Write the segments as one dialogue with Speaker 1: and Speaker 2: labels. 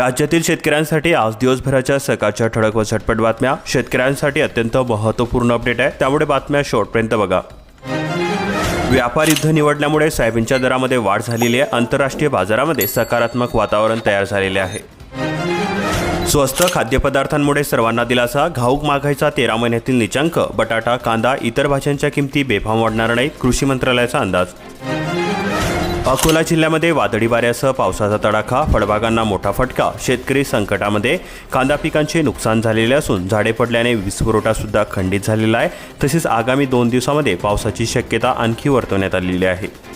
Speaker 1: राज्यातील शेतकऱ्यांसाठी आज दिवसभराच्या सकाळच्या ठळक व झटपट बातम्या. शेतकऱ्यांसाठी अत्यंत महत्त्वपूर्ण अपडेट आहे. त्यामुळे बातम्या शेवटपर्यंत बघा. व्यापार युद्ध निवडल्यामुळे सोयाबीनच्या दरामध्ये वाढ झालेली आहे. आंतरराष्ट्रीय बाजारामध्ये सकारात्मक वातावरण तयार झालेले आहे. स्वस्त खाद्यपदार्थांमुळे सर्वांना दिलासा. घाऊक मागायचा तेरा महिन्यातील निचांक. बटाटा कांदा इतर भाज्यांच्या किमती बेफाम वाढणार नाहीत कृषी मंत्रालयाचा अंदाज. अकोला जिल्ह्यामध्ये वादळी वाऱ्यासह पावसाचा तडाखा फळबागांना मोठा फटका शेतकरी संकटामध्ये कांदा पिकांचे नुकसान झालेले असून झाडे पडल्याने वीज पुरवठासुद्धा खंडित झालेला आहे. तसेच आगामी दोन दिवसामध्ये पावसाची शक्यता आणखी वर्तवण्यात आलेली आहे.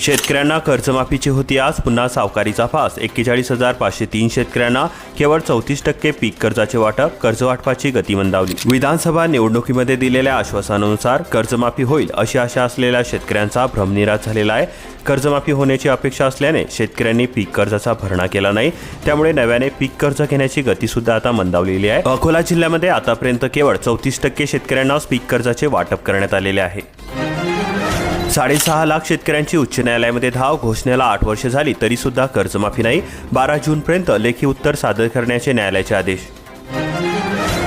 Speaker 1: शेतकऱ्यांना कर्जमाफीची होती आज. पुन्हा सावकारीचा फास. एक्केचाळीस हजार पाचशे तीन शेतकऱ्यांना केवळ चौतीस टक्के पीक कर्जाचे वाटप कर्जवाटपाची गती मंदावली. विधानसभा निवडणुकीमध्ये दिलेल्या आश्वासनानुसार कर्जमाफी होईल अशी आशा असलेल्या शेतकऱ्यांचा भ्रमनिराश झालेला आहे. कर्जमाफी होण्याची अपेक्षा असल्याने शेतकऱ्यांनी पीक कर्जाचा भरणा केला नाही. त्यामुळे नव्याने पीक कर्ज घेण्याची गती सुद्धा आता मंदावलेली आहे. अकोला जिल्ह्यामध्ये आतापर्यंत केवळ चौतीस टक्के शेतकऱ्यांनाच पीक कर्जाचे वाटप करण्यात आलेले आहे. साडेसहा लाख शेतकऱ्यांची उच्च न्यायालयामध्ये धाव घोषणेला आठ वर्ष झाली तरी सुद्धा कर्जमाफी नाही. बारा जूनपर्यंत लेखी उत्तर सादर करण्याचे न्यायालयाचे आदेश.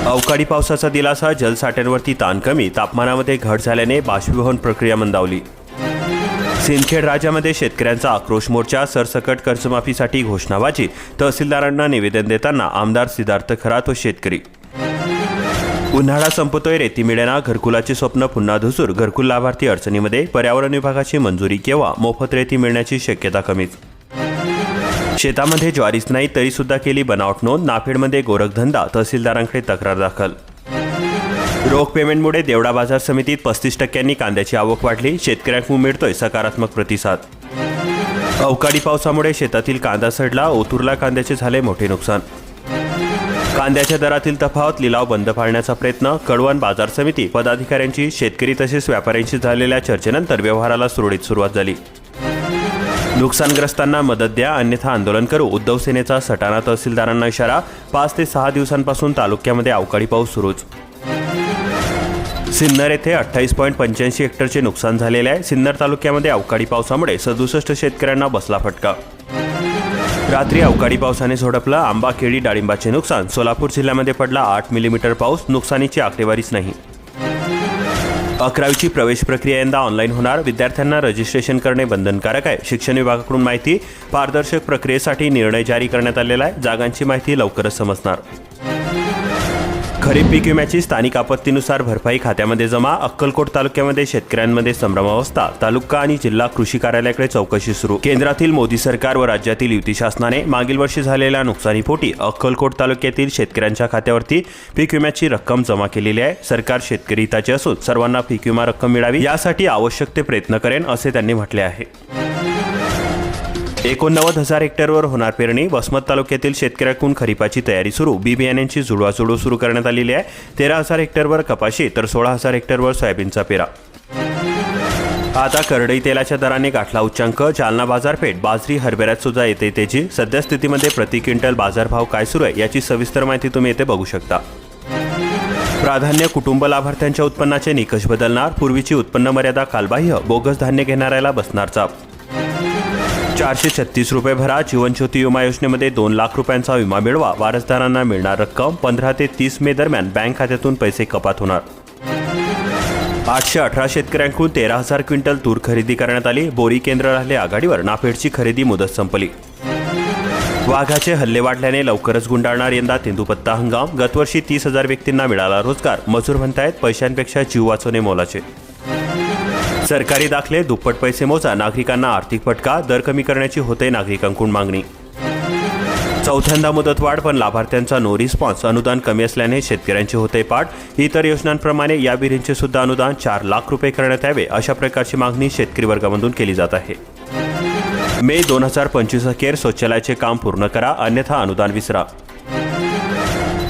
Speaker 1: अवकाळी पावसाचा दिलासा जलसाठ्यांवरती ताण कमी तापमानामध्ये घट झाल्याने बाष्पीभवन प्रक्रिया मंदावली. सिंदखेड राज्यामध्ये शेतकऱ्यांचा आक्रोश मोर्चा सरसकट कर्जमाफीसाठी घोषणाबाजी तहसीलदारांना निवेदन देताना आमदार सिद्धार्थ खरात व शेतकरी उन्हाळा संपतोय रेती मिळेना. घरकुलाचे स्वप्न पुन्हा धुसूर. घरकुल लाभार्थी अडचणीमध्ये पर्यावरण विभागाची मंजुरी केव्हा? मोफत रेती मिळण्याची शक्यता कमीच. शेतामध्ये ज्वारीच नाही तरी सुद्धा केली बनावट नोंद. नाफेडमध्ये गोरखधंदा तहसीलदारांकडे तक्रार दाखल. रोख पेमेंटमुळे देवडा बाजार समितीत पस्तीस टक्क्यांनी कांद्याची आवक वाढली. शेतकऱ्यांकडून मिळतोय सकारात्मक प्रतिसाद. अवकाळी पावसामुळे शेतातील कांदा सडला. ओतूरला कांद्याचे झाले मोठे नुकसान. कांद्याच्या दरातील तफावत लिलाव बंद पाळण्याचा प्रयत्न कडवण बाजार समिती पदाधिकाऱ्यांची शेतकरी तसेच व्यापाऱ्यांशी झालेल्या चर्चेनंतर व्यवहाराला सुरळीत सुरुवात झाली. नुकसानग्रस्तांना मदत द्या अन्यथा आंदोलन करू उद्धव सेनेचा सटाणा तहसीलदारांना इशारा पाच ते सहा दिवसांपासून तालुक्यामध्ये अवकाळी पाऊस सुरूच. सिन्नर येथे अठ्ठावीस पॉईंट पंच्याऐंशी हेक्टरचे नुकसान झालेले आहे. सिन्नर तालुक्यामध्ये अवकाळी पावसामुळे सदुसष्ट शेतकऱ्यांना बसला फटका. रात्री अवकाळी पावसाने झोडपलं आंबा केळी डाळिंबाचे नुकसान. सोलापूर जिल्ह्यामध्ये पडला आठ मिलीमीटर पाऊस नुकसानीची आकडेवारीच नाही. अकरावीची प्रवेश प्रक्रिया यंदा ऑनलाईन होणार. विद्यार्थ्यांना रजिस्ट्रेशन करणे बंधनकारक आहे. शिक्षण विभागाकडून माहिती पारदर्शक प्रक्रियेसाठी निर्णय जारी करण्यात आलेला आहे. जागांची माहिती लवकरच समजणार. खरीप पीक विम्याची स्थानिक आपत्तीनुसार भरपाई खात्यामध्ये जमा अक्कलकोट तालुक्यामध्ये शेतकऱ्यांमध्ये संभ्रमावस्था तालुका आणि जिल्हा कृषी कार्यालयाकडे चौकशी सुरू. केंद्रातील मोदी सरकार व राज्यातील युती शासनाने मागील वर्षी झालेल्या नुकसानीपोटी अक्कलकोट तालुक्यातील शेतकऱ्यांच्या खात्यावरती पीक विम्याची रक्कम जमा केलेली आहे. सरकार शेतकरी हिताचे असून सर्वांना पीक विमा रक्कम मिळावी यासाठी आवश्यक ते प्रयत्न करेन असे त्यांनी म्हटले आहे. एकोणनव्वद हजार हेक्टरवर होणार पेरणी. वसमत तालुक्यातील शेतकऱ्याकडून खरीपाची तयारी सुरू. बी बियाण्यांची जुडवाजुडव सुरू करण्यात आलेली आहे. तेरा हजार हेक्टरवर कपाशी तर सोळा हजार हेक्टरवर सोयाबीनचा पेरा. आता करडई तेलाच्या दराने गाठला उच्चांक. जालना बाजारपेठ बाजरी हरभऱ्यात सुद्धा येते तेजी. सध्या स्थितीमध्ये प्रति क्विंटल बाजारभाव काय सुरू आहे याची सविस्तर माहिती तुम्ही येथे बघू शकता. प्राधान्य कुटुंब लाभार्थ्यांच्या उत्पन्नाचे निकष बदलणार. पूर्वीची उत्पन्न मर्यादा कालबाह्य. बोगस धान्य घेणाऱ्याला बसणार चाप. चारशे छत्तीस रुपये भरा. जीवनज्योती विमा योजनेमध्ये दोन लाख रुपयांचा विमा मिळवा. वारसदारांना मिळणार रक्कम पंधरा ते तीस मे दरम्यान बँक खात्यातून पैसे कपात होणार. आठशे अठरा शेतकऱ्यांकडून तेरा हजार क्विंटल तूर खरेदी करण्यात आली. बोरी केंद्र राहिले आघाडीवर. नाफेडची खरेदी मुदत संपली. वाघाचे हल्ले वाढल्याने लवकरच गुंडाळणार यंदा तेंदुपत्ता हंगाम. गतवर्षी तीस हजार व्यक्तींना मिळाला रोजगार. मजूर म्हणतायत पैशांपेक्षा जीव वाचवणे मोलाचे. सरकारी दाखले दुप्पट पैसे मोजा नागरिकांना आर्थिक फटका दर कमी करण्याची होते नागरिकांकडून मागणी. चौथ्यांदा मुदतवाढ पण लाभार्थ्यांचा नो रिस्पॉन्स अनुदान कमी असल्याने शेतकऱ्यांचे होते पाठ. इतर योजनांप्रमाणे या विहिरींचे सुद्धा अनुदान चार लाख रुपये करण्यात यावे अशा प्रकारची मागणी शेतकरी वर्गामधून केली जात आहे. मे दोन हजार पंचवीस अखेर शौचालयाचे काम पूर्ण करा अन्यथा अनुदान विसरा.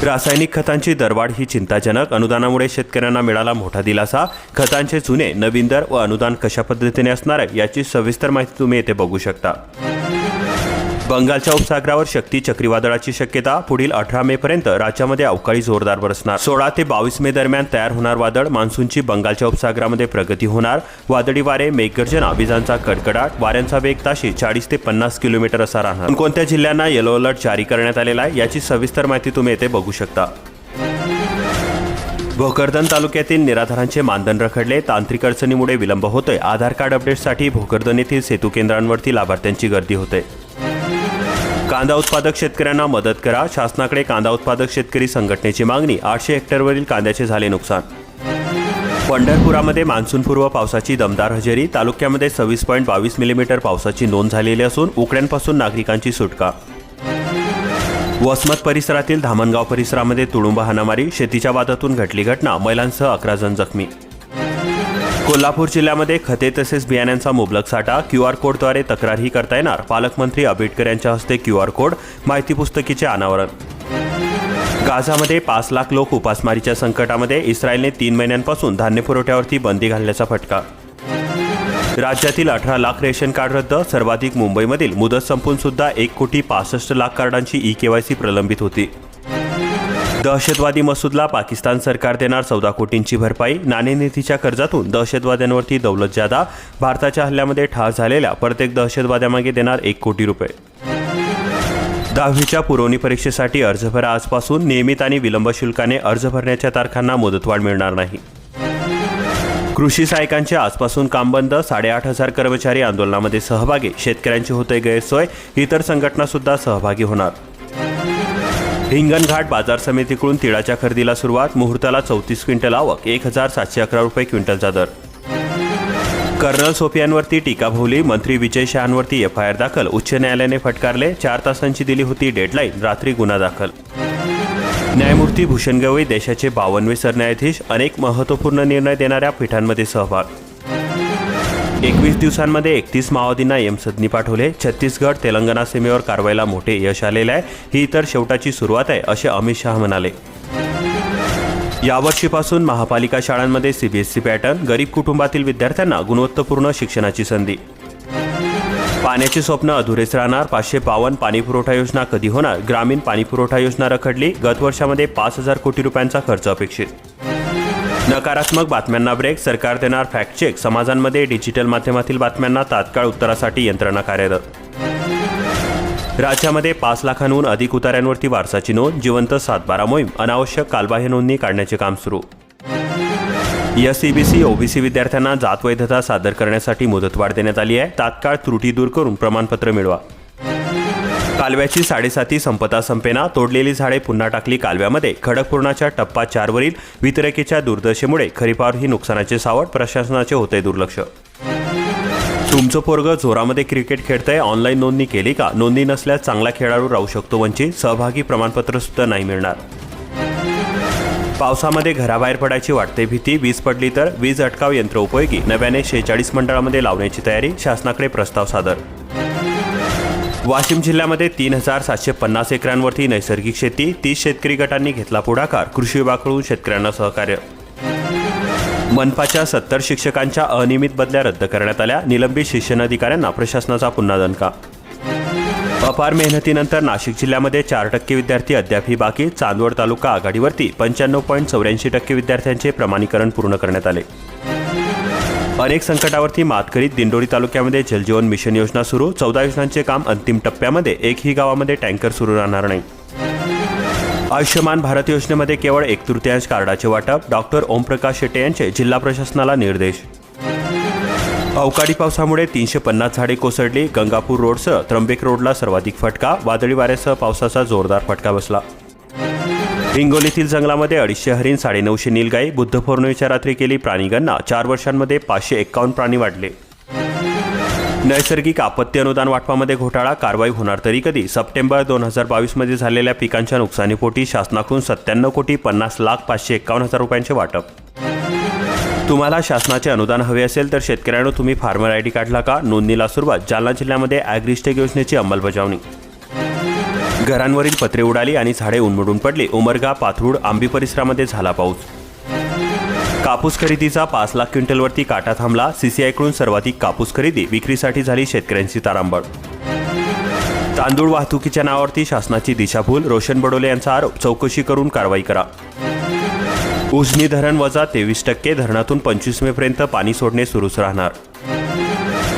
Speaker 1: रासायनिक खतांची दरवाढ ही चिंताजनक. अनुदानामुळे शेतकऱ्यांना मिळाला मोठा दिलासा. खतांचे जुने नवीन दर व अनुदान कशा पद्धतीने असणार आहे याची सविस्तर माहिती तुम्ही येथे बघू शकता. बंगालच्या उपसागरावर शक्ती चक्रीवादळाची शक्यता पुढील अठरा मे पर्यंत राज्यामध्ये अवकाळी जोरदार बरसणार. सोळा ते बावीस मे दरम्यान तयार होणार वादळ मान्सूनची बंगालच्या उपसागरामध्ये प्रगती होणार. वादळी वारे मेघगर्जना विजांचा कडकडाट वाऱ्यांचा वेग ताशी चाळीस ते पन्नास किलोमीटर असा राहणार. कोणत्या जिल्ह्यांना येलो अलर्ट जारी करण्यात आलेला आहे याची सविस्तर माहिती तुम्ही येथे बघू शकता. भोकरदन तालुक्यातील निराधारांचे मानधन रखडले. तांत्रिक अडचणीमुळे विलंब होतोय. आधार कार्ड अपडेटसाठी भोकरदन येथील सेतू केंद्रांवरती लाभार्थ्यांची गर्दी होते. कांदा उत्पादक शेतकऱ्यांना मदत करा. शासनाकडे कांदा उत्पादक शेतकरी संघटनेची मागणी. आठशे हेक्टरवरील कांद्याचे झाले नुकसान. पंढरपुरामध्ये मान्सूनपूर्व पावसाची दमदार हजेरी. तालुक्यामध्ये सव्वीस पॉईंट बावीस मिलीमीटर पावसाची नोंद झालेली असून उकड्यांपासून नागरिकांची सुटका. वसमत परिसरातील धामणगाव परिसरामध्ये तुडुंब हाणामारी. शेतीच्या वादातून घटली घटना. महिलांसह अकरा जण जखमी. कोल्हापूर जिल्ह्यामध्ये खते तसेच बियाण्यांचा मुबलक साठा क्यू आर कोडद्वारे तक्रारही करता येणार. पालकमंत्री आंबेडकर यांच्या हस्ते क्यू आर कोड माहिती पुस्तकीचे अनावरण. गाझामध्ये पाच लाख लोक उपासमारीच्या संकटामध्ये इस्रायलने तीन महिन्यांपासून धान्य पुरवठ्यावरती बंदी घालण्याचा फटका. राज्यातील अठरा लाख रेशन कार्ड रद्द सर्वाधिक मुंबईमधील मुदत संपून सुद्धा एक कोटी पासष्ट लाख कार्डांची ई केवायसी प्रलंबित होती. दहशतवादी मसूदला पाकिस्तान सरकार देणार चौदा कोटींची भरपाई. नाणेनिधीच्या कर्जातून दहशतवाद्यांवरती दौलत जादा. भारताच्या हल्ल्यामध्ये ठार झालेल्या प्रत्येक दहशतवाद्यामागे देणार एक कोटी रुपये. दहावीच्या पुरवणी परीक्षेसाठी अर्ज भरा आजपासून नियमित आणि विलंब शुल्काने अर्ज भरण्याच्या तारखांना मुदतवाढ मिळणार नाही. कृषी सहायकांचे आजपासून काम बंद साडेआठ हजार कर्मचारी आंदोलनामध्ये सहभागी. शेतकऱ्यांची होते गैरसोय. इतर संघटना सुद्धा सहभागी होणार. हिंगणघाट बाजार समितीकडून तिळाच्या खरेदीला सुरुवात मुहूर्ताला चौतीस क्विंटल आवक एक हजार सातशे अकरा रुपये क्विंटलचा दर. कर्नल सोफियांवरती टीका भोवली मंत्री विजय शहांवरती एफ आय आर दाखल उच्च न्यायालयाने फटकारले चार तासांची दिली होती डेडलाईन रात्री गुन्हा दाखल. न्यायमूर्ती भूषण गवई देशाचे बावनवे सरन्यायाधीश अनेक महत्त्वपूर्ण निर्णय देणाऱ्या पीठांमध्ये सहभाग. एकवीस दिवसांमध्ये एकतीस माओवादींना यमसदनी पाठवले. छत्तीसगड तेलंगणा सीमेवर कारवाईला मोठे यश आलेले आहे. ही तर शेवटाची सुरुवात आहे असे अमित शहा म्हणाले. यावर्षीपासून महापालिका शाळांमध्ये सीबीएसई पॅटर्न गरीब कुटुंबातील विद्यार्थ्यांना गुणवत्तापूर्ण शिक्षणाची संधी. पाण्याची स्वप्न अधुरेच राहणार पाचशे बावन्न पाणीपुरवठा योजना कधी होणार ग्रामीण पाणीपुरवठा योजना रखडली गत वर्षामध्ये पाच हजार कोटी रुपयांचा खर्च अपेक्षित. नकारात्मक बातम्यांना ब्रेक. सरकार देणार फॅक्ट चेक समाजांमध्ये डिजिटल माध्यमातील बातम्यांना तात्काळ उत्तरासाठी यंत्रणा कार्यरत. राज्यामध्ये पाच लाखांहून अधिक उतार्यांवरती वारसाची नोंद. जिवंत सातबारा मोहीम. अनावश्यक कालबाह्य नोंदणी काढण्याचे काम सुरू. एसईबीसी ओबीसी विद्यार्थ्यांना जात वैधता सादर करण्यासाठी मुदतवाढ देण्यात आली आहे. तात्काळ त्रुटी दूर करून प्रमाणपत्र मिळवा. कालव्याची साडेसाती संपता संपेना तोडलेली झाडे पुन्हा टाकली कालव्यामध्ये. खडकपूर्णाच्या टप्पा चारवरील वितरकीच्या दुर्दशेमुळे खरीपावर ही नुकसानाचे सावट प्रशासनाचे होते दुर्लक्ष. तुमचं पोरग जोरामध्ये क्रिकेट खेळतंय ऑनलाईन नोंदणी केली का? नोंदणी नसल्यास चांगला खेळाडू राहू शकतो वंचित सहभागी प्रमाणपत्र सुद्धा नाही मिळणार. पावसामध्ये घराबाहेर पडायची वाटते भीती वीज पडली तर वीज अटकाव यंत्र उपयोगी. नव्याने शेहेचाळीस मंडळामध्ये लावण्याची तयारी शासनाकडे प्रस्ताव सादर वाशिम जिल्ह्यामध्ये तीन हजार सातशे पन्नास एकरांवरती नैसर्गिक शेती तीस शेतकरी गटांनी घेतला पुढाकार कृषी विभागाकडून शेतकऱ्यांना सहकार्य. मनपाच्या सत्तर शिक्षकांच्या अनियमित बदल्या रद्द करण्यात आल्या निलंबित शिक्षण अधिकाऱ्यांना प्रशासनाचा पुन्हा दणका. अपार मेहनतीनंतर नाशिक जिल्ह्यामध्ये चार टक्के विद्यार्थी अद्यापही बाकी चांदवड तालुका आघाडीवरती पंच्याण्णव पॉईंट चौऱ्याऐंशी टक्के विद्यार्थ्यांचे प्रमाणीकरण पूर्ण करण्यात आले. अनेक संकटावरती मात करीत दिंडोरी तालुक्यामध्ये जलजीवन मिशन योजना सुरू. चौदा योजनांचे काम अंतिम टप्प्यामध्ये. एकही गावामध्ये टँकर सुरू राहणार नाही. आयुष्यमान भारत योजनेमध्ये केवळ एक तृतीयांश कार्डाचे वाटप. डॉक्टर ओमप्रकाश शेटे यांचे जिल्हा प्रशासनाला निर्देश. अवकाळी पावसामुळे तीनशे पन्नास झाडे कोसळली. गंगापूर रोडसह त्र्यंबक रोडला सर्वाधिक फटका. वादळी वाऱ्यासह पावसाचा जोरदार फटका बसला. हिंगोलीतील जंगलामध्ये अडीचशे हरिण साडेनऊशे नीलगाई बुद्ध पौर्णिमेच्या रात्री केली प्राणीगणना. चार वर्षांमध्ये पाचशे एक्कावन्न प्राणी वाढले. नैसर्गिक आपत्ती अनुदान वाटपामध्ये घोटाळा कारवाई होणार तरी कधी? सप्टेंबर दोन हजार बावीसमध्ये झालेल्या पिकांच्या नुकसानीपोटी शासनाकडून सत्त्याण्णव कोटी पन्नास लाख पाचशे एक्कावन्न हजार रुपयांचे वाटप. तुम्हाला शासनाचे अनुदान हवे असेल तर शेतकऱ्यांनो तुम्ही फार्मर आय डी काढला का नोंदणीला सुरुवात. जालना जिल्ह्यामध्ये ॲग्रिस्टेक योजनेची अंमलबजावणी. घरांवरील पत्रे उडाली आणि झाडे उन्मडून पडली. उमरगा पाथरूड आंबी परिसरामध्ये झाला पाऊस. कापूस खरेदीचा पाच लाख क्विंटलवरती काटा थांबला. सीसीआयकडून सर्वाधिक कापूस खरेदी विक्रीसाठी झाली शेतकऱ्यांची तारांबळ. तांदूळ वाहतुकीच्या नावावरती शासनाची दिशाभूल रोशन बडोले यांचा आरोप चौकशी करून कारवाई करा. उजनी धरण वजा तेवीस टक्के धरणातून पंचवीस मेपर्यंत पाणी सोडणे सुरूच राहणार.